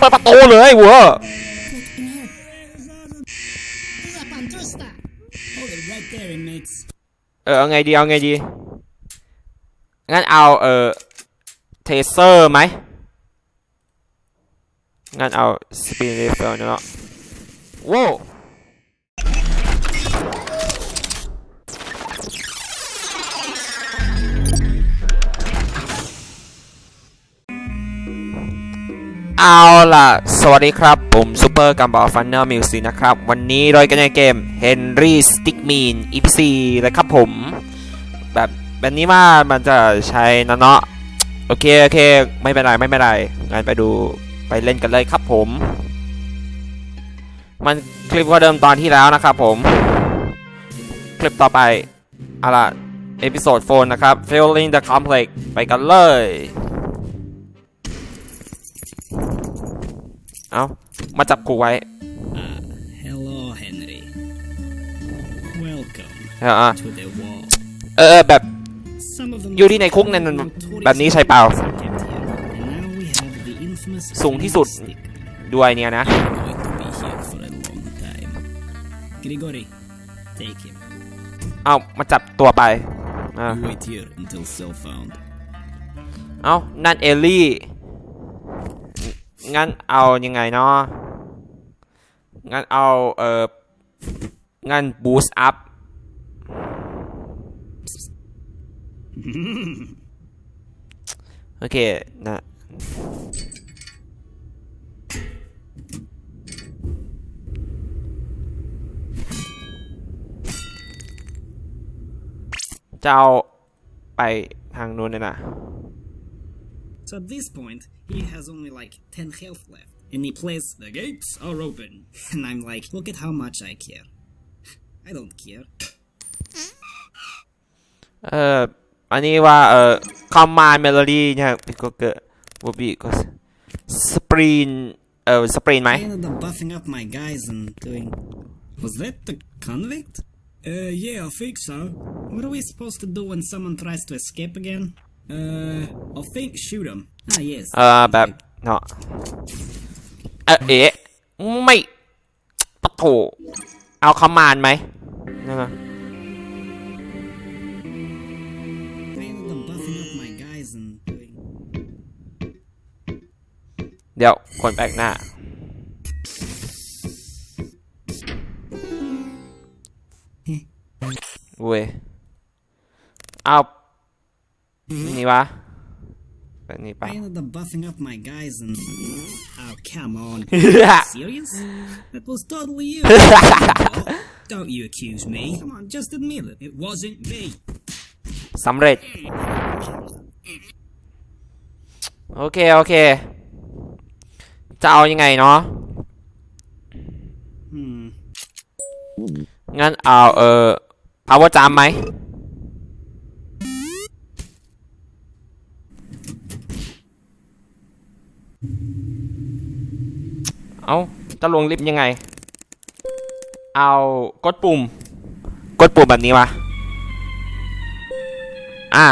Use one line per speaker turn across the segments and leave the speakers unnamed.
เปิดประตูเลยเว้ย
La pantrosta! Hold it right there, inmates.
เออเอาไงดีเอาไงดีงั้นเอาเออเทเซอร์ไหมงั้นเอาสปีนเรเฟลเนาะว้าว เอาล่ะ สวัสดีครับ ผมซูเปอร์กัมบอลฟันเนอร์มิวสินะครับ วันนี้เรากันในเกม Henry Stickmin EP4 เลยครับผม แบบแบบนี้ว่ามันจะใช้นะเนาะโอเค โอเค ไม่เป็นไร ไม่เป็นไร งั้นไปดูไปเล่นกันเลยครับผม มันคลิปก็เดิมตอนที่แล้วนะครับผม คลิปต่อไปเอาล่ะเอพิโซดโฟนนะครับ Failing the Complex ไปกันเลย เอามาจับกูไว้
Hello, Henry. Welcome
เออเออ
to the wall.
เออแบบ
Some of them
อยู่ที่ในคุกนั่นแบบนี้ใช่เปล่า
are kept here. And now we have the infamous
สูงที่สุด
stick.
ด้วยเนี่ยนะ
Going to be here for a long time. Grigori, take him.
เอามาจับตัวไป อ่า
You wait here until cell found.
เอานั่นเอลลี่ งั้นเอายังไงเนาะงั้นเอาเอองั้นบูสต์อัพโอเคนะจะเอาไปทางนู้นเลยนะ
So at this point, he has only like 10 health left. And he plays, The gates are open. And I'm like, Look at how much I care. I don't care.
เอ่อ อันนี้ว่า เอ่อ คอมมานด์เมโลดี้เนี่ยก็เกิดบูบี้ก็สปรีน เอ่อ สปรีนไหม
I ended up buffing up my guys and doing. Was that the convict? Uh, yeah, I think so. What are we supposed to do when someone tries to escape again? Uh, I think shoot him. Ah, yes.
เอ่อแบบเนาะเอ่อเอ๊ะไม่ปะโถเอาคอมมานด์ไหมนั่นนะ
I ended up buffing up my guys and doing.
เดี๋ยว คนแปลกหน้า เว้ย เอานี่วะ แบบนี้ไป
I ended up buffing up my guys and. Oh, come on. Serious? That was totally you. Don't you accuse me. Come on, just admit it. It wasn't me.
สำเร็จ โอเค โอเค จะเอายังไงเนาะ
Hmm.
งั้นเอา เออ power jump ไหม เอาจะลงลิฟต์ยังไง เอากดปุ่ม กดปุ่มแบบนี้วะอะ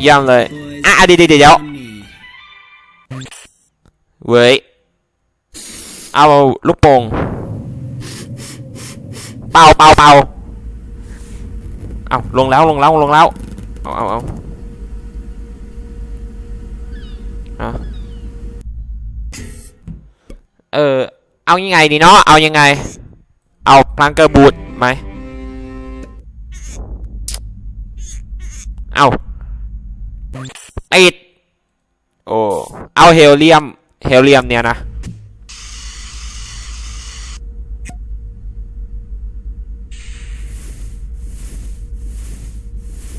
เยี่ยมเลย อะเดี๋ยวเดี๋ยวเดี๋ยว
me.
เว้ย เอาลูกโป่งเป่าเป่าเป่า เอาลงแล้วลงแล้วลงแล้วเอาเอาเอาเออเอายังไงดีเนาะเอายังไง เอาพลังเกอร์บูทไหมเอาติดโอ้เอาเฮลิเลียมเฮลิเลียมเนี่ยนะ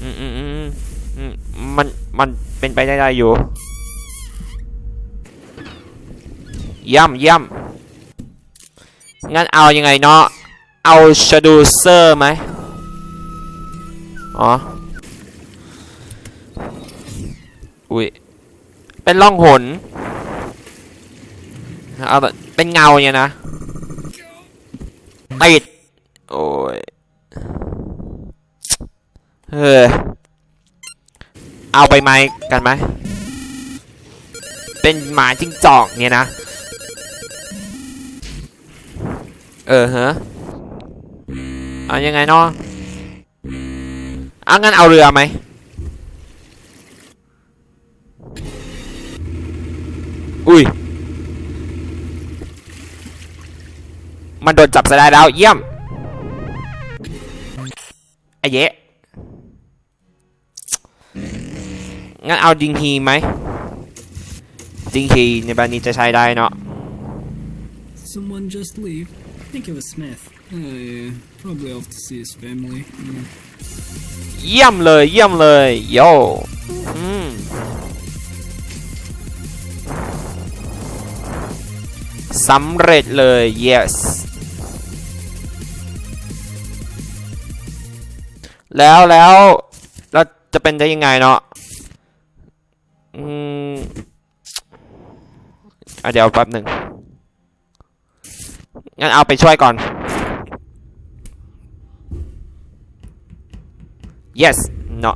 อืมอืมอืมอืม มันเป็นไปได้อยู่ย่ำย่ำงั้นเอายังไงเนาะ เอาชดูเซอร์ไหมอ๋อ อุ้ย เป็นล่องหน เอาแบบเป็นเงาเนี่ยนะ ติด โอ้ยเออ เอาไปไหมกันไหม เป็นหมาจิ้งจอกเนี่ยนะ เออฮะเอายังไงเนาะเอางั้นเอาเรือไหมอุ้ย มันโดนจับซะได้แล้ว เยี่ยมไอ้เยะ งั้นเอาดิงฮีไหมดิงฮีในบ้านนี้จะใช้ได้เนาะ
Someone just leave. I think it was Smith. Oh yeah, probably off to see his family. Yeah.
เยี่ยมเลยเยี่ยมเลยโยอืมสำเร็จเลย yes แล้วแล้วแล้วจะเป็นได้ยังไงเนาะ อืมอะเดี๋ยวแป๊บหนึ่งงั้นเอาไปช่วยก่อน yes no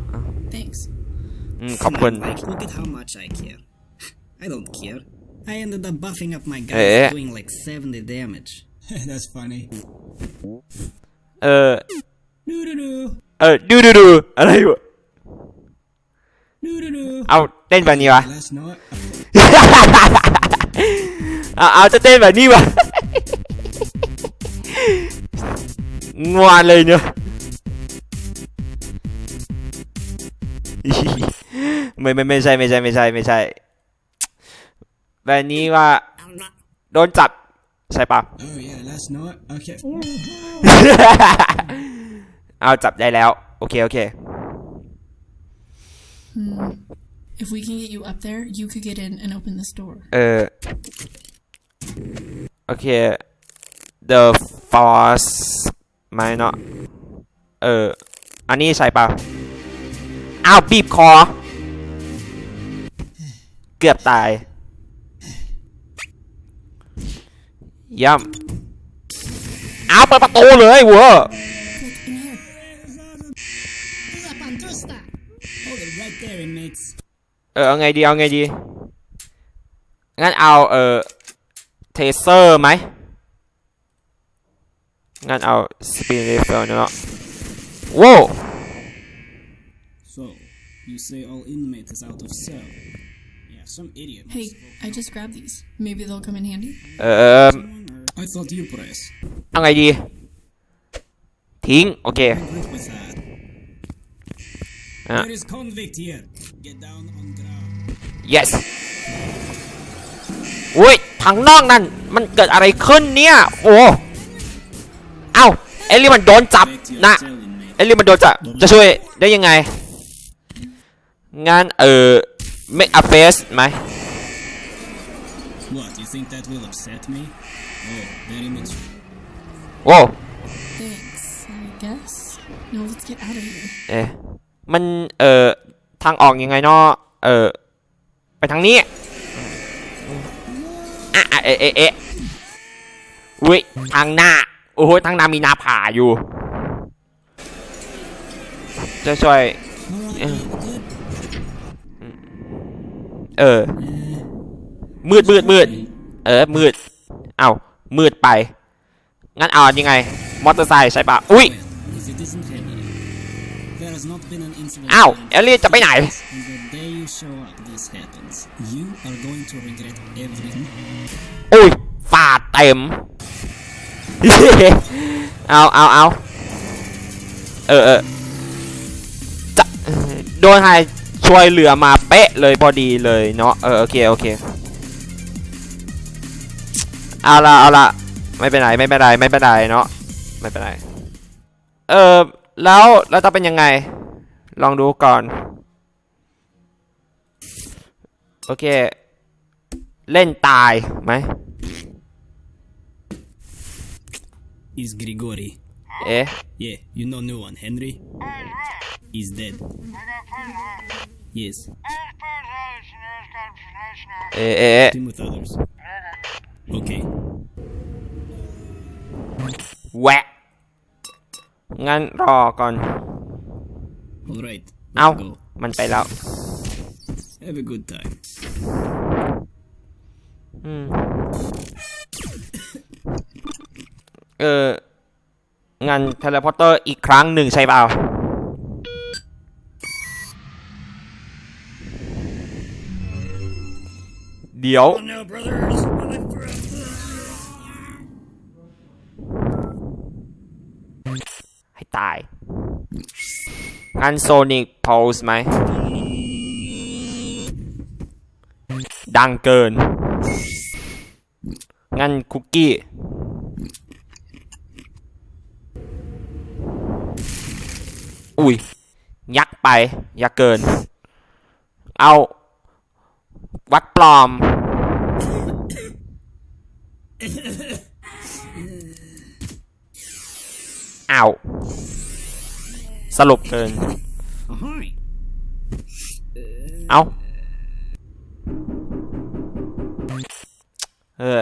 Thanks.
อืมขอบคุณ
Like, look at how much I care. I don't care. I ended up buffing up my guy,
Eh.
doing like 70 damage. That's funny.
เออ
Doo doo doo.
เออดูดูดูอะไรอยู่
Doo doo doo.
เอาเต้นแบบนี้วะ
Last night,
เอาเอาจะเต้นแบบนี้วะงวนเลยเนอะไม่ไม่ไม่ใช่ไม่ใช่ไม่ใช่ไม่ใช่ แบบนี้ว่า โดนจับใช่ปะ
oh yeah, last night. Okay.
เอาจับได้แล้ว โอเค โอเค Hmm.
If we can get you up there, you could get in and open this door.
เออโอเค the force ไม่เนาะเออ อันนี้ใช่ปะอ้าวบีบคอ เกือบตาย ย่ำอ้าวเปิดประตูเลยเว้ย
In
เออ เอาไงดี เอาไงดี งั้นเอา เออ เทเซอร์ไหม งั้นเอาสปีดเรเฟลเนาะโว้ว
So, you say all inmates is out of cell? Yeah, some idiot.
Hey, I just grabbed these. Maybe they'll come in handy.
เออ
I thought you press.
เอาไงดี ทิ้ง โอเค
Agree with that.
Ah.
There is convict here. Get down on ground.
yes อุ้ยทางนอกนั่นมันเกิดอะไรขึ้นเนี่ย โอ้เอ้าเอลลี่มันโดนจับ
Back to your
นะ
cell, inmate.
เอลลี่มันโดนจับจะช่วยได้ยังไงงั้นเออ make a face ไหม
What, you think that will upset me? Oh, very much.
โว้ว
Thanks, I guess. Now let's get out of here.
เอ๊ะ มันเออทางออกยังไงเนาะเออไปทางนี้อะอะเอ๊ะเอ๊ะเอ๊ะอุ้ยทางหน้าโอ้โหทางหน้ามีหนาผาอยู่จะช่วย เออ มืดมืดมืด เออ มืด เอามืดไป งั้นเอายังไง มอเตอร์ไซค์ใช่ปะ อุ้ย อ้าว
in
เอลลี่จะไปไหน
And the day you show up, this happens. You are going to regret everything.
อุ้ยฝาดเต็ม เอาเอาเอาเออเออจะโดนใครช่วยเหลือมาเป๊ะเลยพอดีเลยเนาะเออโอเคโอเคเอาละเอาละไม่เป็นไรไม่เป็นไรไม่เป็นไรเนาะไม่เป็นไรเออ แล้วแล้วจะเป็นยังไง ลองดูก่อน โอเค เล่นตายไหม
Is Grigori.
เอ๊ะ
Yeah, you know new one, Henry? He's dead. Yes,
เอ๊ะเอ๊ะเอ๊ะ
him with others. Okay.
แวะ งั้นรอก่อน
Alright,
เอา
let's go.
มันไปแล้ว
Have a good time.
อืม เอองานเทเลพอร์เตอร์อีกครั้งหนึ่งใช่เปล่า เดี๋ยว
Oh no, brothers! My breath.
ให้ ตายงานโซนิกพสไหม ดังเกิน งั้นคุกกี้อุ้ย ยักไป ยักเกิน เอา วัดปลอม อ้าว สรุปเกิน
Ahoy!
เอาเออ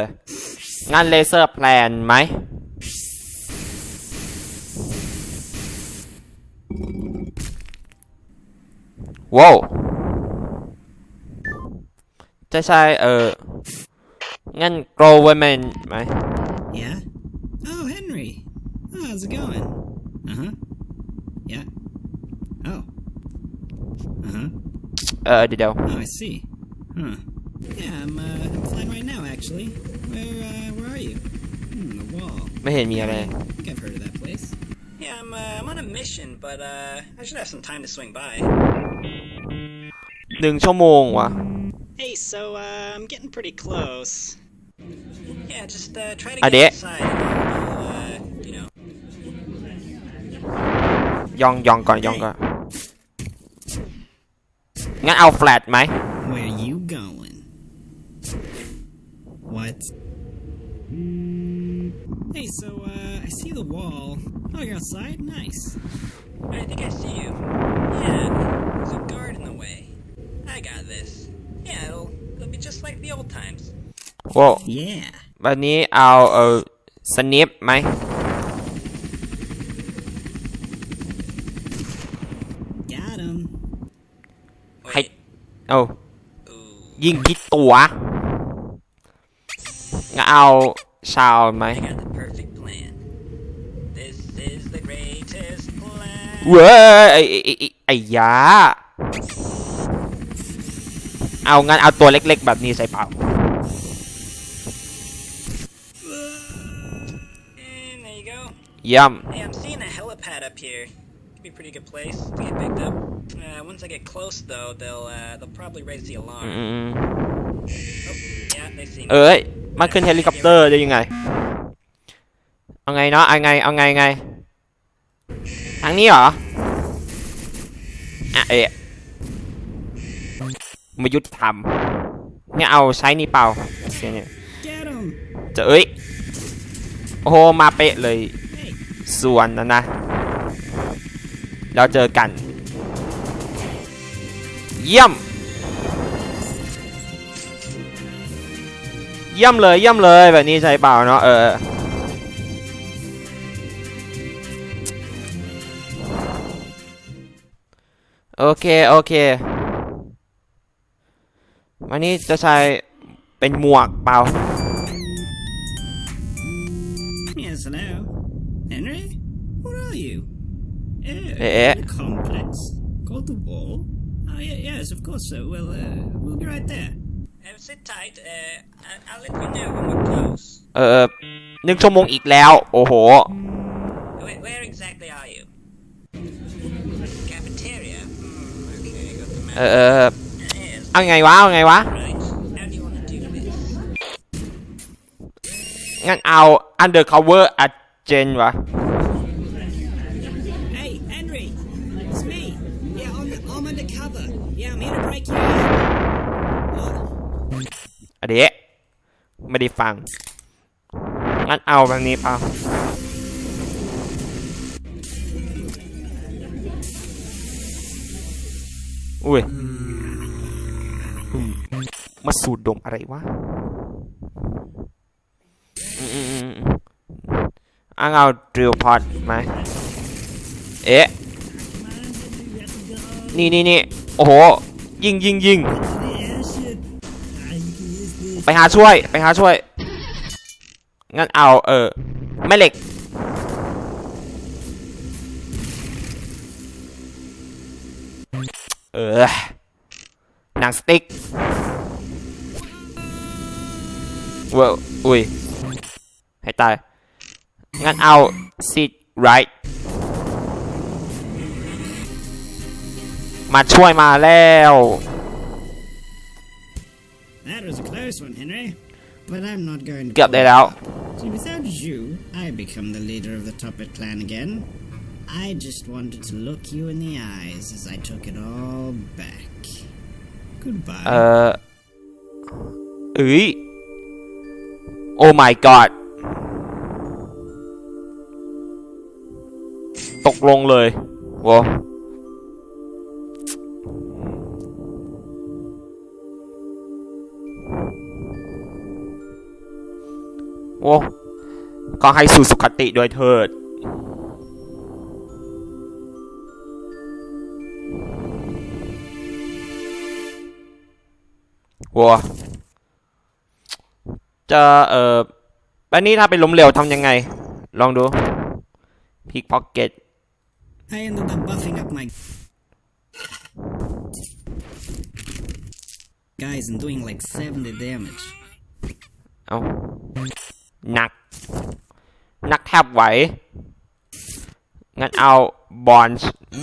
งานเลเซอร์แพลนไหม ว้าว จะใช่เอองั้น government ไหม
Yeah? Oh, Henry! Oh, how's it going? Uh huh. Yeah. Oh. Uh huh.
เออเดี๋ยว
Oh, I see. Huh. Yeah, I'm, uh, I'm flying right now, actually. Where, uh, where are you? Hmm, the wall.
ไม่เห็นมีอะไร
I think I've heard of that place. Yeah, I'm, uh, I'm on a mission, but, uh, I should have some time to swing by.
หนึ่งชั่วโมงวะ
Hey, so, uh, I'm getting pretty close. Yeah, just, uh, try to
Ah,
get
dear.
inside, and I'll, uh,
ยองยองก่อนยองก่อน งั้นเอาแฟลตไหม
Where you going? What? Hey, so, uh, I see the wall. Oh, you're outside? Nice. I think I see you. Yeah, there's a guard in the way. I got this. Yeah, it'll, it'll be just like the old times.
โว้
Yeah.
วันนี้เอาเออสนิปไหม เอายิงผิดตัวงั้นเอาชาวไหม
I got the perfect plan. This is the greatest plan.
เว้ยไอ้ไอ้ไอ้ไอ้ยาเอางั้นเอาตัวเล็ก ๆ แบบนี้ใส่เปล่า
And there you go.
เยี่ย
pretty good place to get picked up. Uh, once I get close, though, they'll uh, they'll probably raise the alarm.
อืม
Oh, yeah, they see me.
เอ้ย มาขึ้นเฮลิคอปเตอร์ได้ยังไง เอาไงเนาะ เอาไง เอาไงไง ทางนี้เหรอ อะ เอ๊ะไมายุทธธรรมเนี่ยเอาใช้นี่เปล่าเสียเนี่ย
Get him!
จะเอ้ย โอ้โห มาเป๊ะเลย
Hey,
ส่วนนะนะ แล้วเจอกัน เยี่ยม เยี่ยมเลยเยี่ยมเลยแบบนี้ใช่เปล่าเนาะเออโอเค โอเค วันนี้จะใช้เป็นหมวกเปล่า
yes, hello. Henry? What are you? Yeah,
Eh.
the complex. Called the wall? Oh, yeah, yes, of course so. We'll, uh, we'll be right there. Uh, sit tight. Uh, I- I'll let you know when we're close.
เออหนึ่งชั่วโมงอีกแล้ว โอ้โห
Where, where exactly are you? Cafeteria? Hmm, okay, got the map.
เออเออ
Yes,
เอาไงวะ เอาไงวะ
right. How do you want to do this?
งั้นเอา undercover agent วะ
Hey, Henry! It's me! Yeah, I'm, I'm undercover. Yeah, I'm here to break you out. What?
อะเดะไม่ได้ฟัง งั้นเอาแบบนี้เปล่าอุ้ย มาสูดดมอะไรวะอืมอืมอืมอืมอะเอาดริลพอดไหมเอ๊ะ นี่นี่นี่โอ้โห ยิงยิงยิงไปหาช่วย ไปหาช่วย งั้นเอา เออแม่เหล็ก เออหนังสติ๊กเว้ยอุ้ย ให้ตาย งั้นเอา sit right มาช่วยมาแล้ว
That was a close one, Henry. But I'm not going to.
เกือบได้แล้ว
See, without you, I become the leader of the Tuppet clan again. I just wanted to look you in the eyes as I took it all back. Goodbye.
เออเอ้ยโอ้ my god ตกลงเลยโว โว้ก็ให้สู่สุขติโดยเถิดวัวจะเอ่ออันนี้ถ้าเป็นล้มเหลวทำยังไง ลองดูพิกพ็อกเก็ต
I ended up buffing up my guys and doing like 70 damage.
เอา หนักหนักแทบไหว งั้นเอาบอล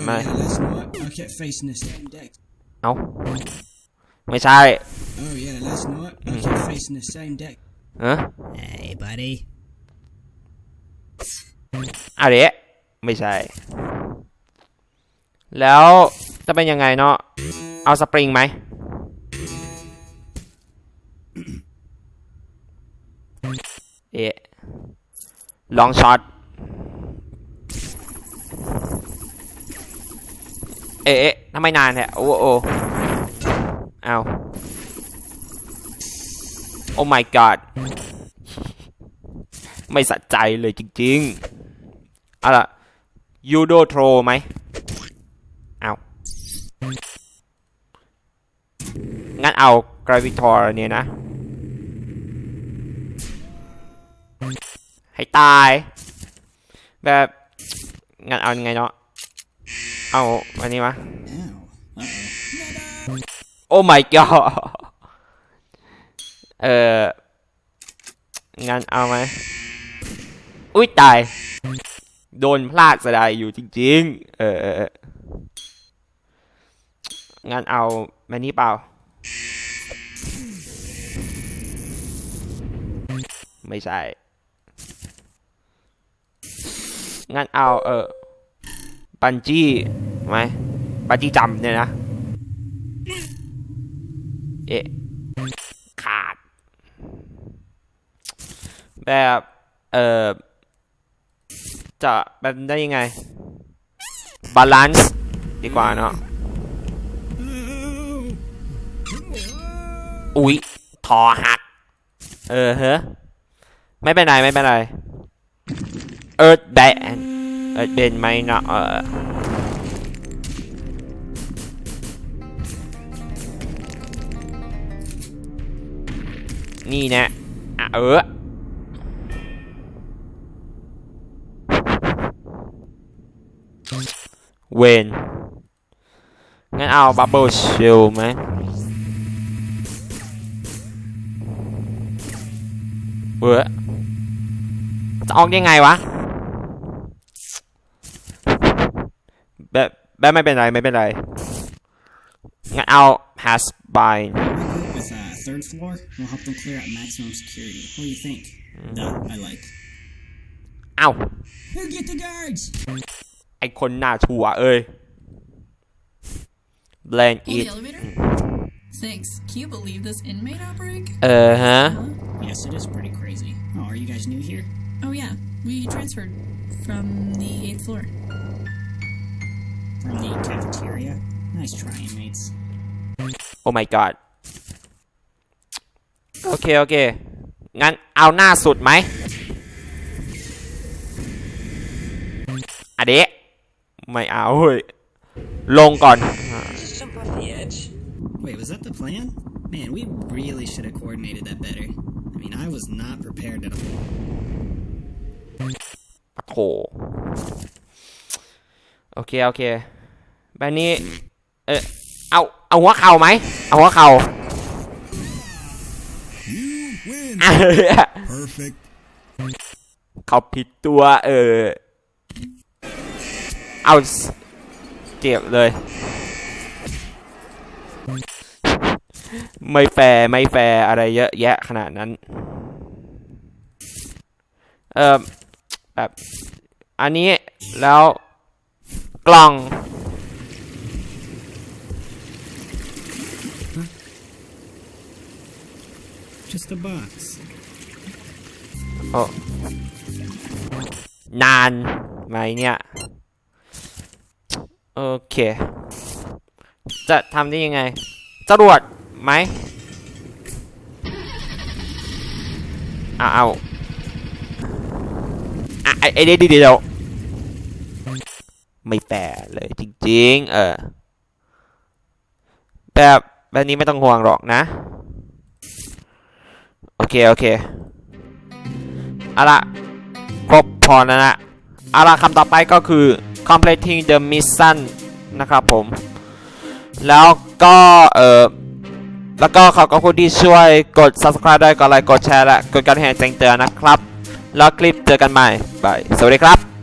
มา
let's not. I kept facing the same deck.
เอาไม่ใช่
Oh yeah, let's not. I kept facing the same deck.
เออ
Hey, buddy.
อะเดะไม่ใช่ แล้วจะเป็นยังไงเนาะ เอาสปริงไหม เอะลองช็อตเอ๊ะทำไมนานแท้โอ้โอ้เอาโอ้ my god ไม่สะใจเลยจริงๆอาล่ะยูโดโทรไหมเอางั้นเอากราวิทอร์เนี่ยนะ ให้ตาย แบบงั้นเอาไงเนาะ เอาอันนี้มาโอ้ my god เอองั้นเอาไหมอุ้ยตาย โดนพลาดสดายอยู่จริง ๆ เออเอองั้นเอาแมนนี้เปล่า ไม่ใช่ งั้นเอาเออบันจี้ไหมบันจี้จำเนี่ยนะ เอ๊ะขาด แบบเออจะแบบได้ยังไง บาลานซ์ดีกว่าเนาะอุ๊ยทอหัก เออเฮ้ไม่เป็นไร ไม่เป็นไร เอิร์ธแบนเอิร์ธเบนไม่เนาะเออนี่นะอะเออเวนงั้นเอาบับเบิลชิลไหมเว้อจะออกยังไงวะ แบบแบบไม่เป็นไร ไม่เป็นไร งั้นเอา pass by
With uh, third floor, we'll help them clear out maximum security. What do you think? Duh, I like.
เอ้า
Who get the guards?
ไอคนหน้าชั่วเอ้ย blend
Oh, the
it
elevator? Thanks. Can you believe this inmate outbreak?
เออฮะ
Yes, it is pretty crazy. Oh, are you guys new here?
Oh, yeah. We transferred from the eighth floor.
From the cafeteria? Nice try, inmates.
โอ้ my god โอเค โอเค งั้นเอาหน้าสุดไหมอะเดะไม่เอาเฮ้ย ลงก่อน
Just jump off the edge.
Wait, was that the plan? Man, we really should have coordinated that better. I mean, I was not prepared at all.
โถโอเค โอเค แบบนี้ เออเอาเอาหัวเข่าไหมเอาหัวเข่า
You win.
อะ
Perfect.
เขาผิดตัว เออ เอาสเจ็บเลย ไม่แฟร์ไม่แฟร์อะไรเยอะแยะขนาดนั้น เออแบบ อันนี้แล้วกล่อง
Just a box.
โอ้นานไหมเนี่ย โอเค จะทำได้ยังไงจรวดไหมเอาเอาอะไอ้ไอ้เดี๋ยวเดี๋ยวไม่แปลเลยจริงๆ เออ แบบแบบนี้ไม่ต้องห่วงหรอกนะ โอเค โอเคเอาละครบพอแล้วนะเอาละคำต่อไปก็คือ completing the mission นะครับผม แล้วก็เออแล้วก็ขอบคุณที่ช่วยกด subscribe ได้กดไลค์กดแชร์และกดกระดิ่งแจ้งเตือนนะครับ แล้วคลิปเจอกันใหม่บายสวัสดีครับ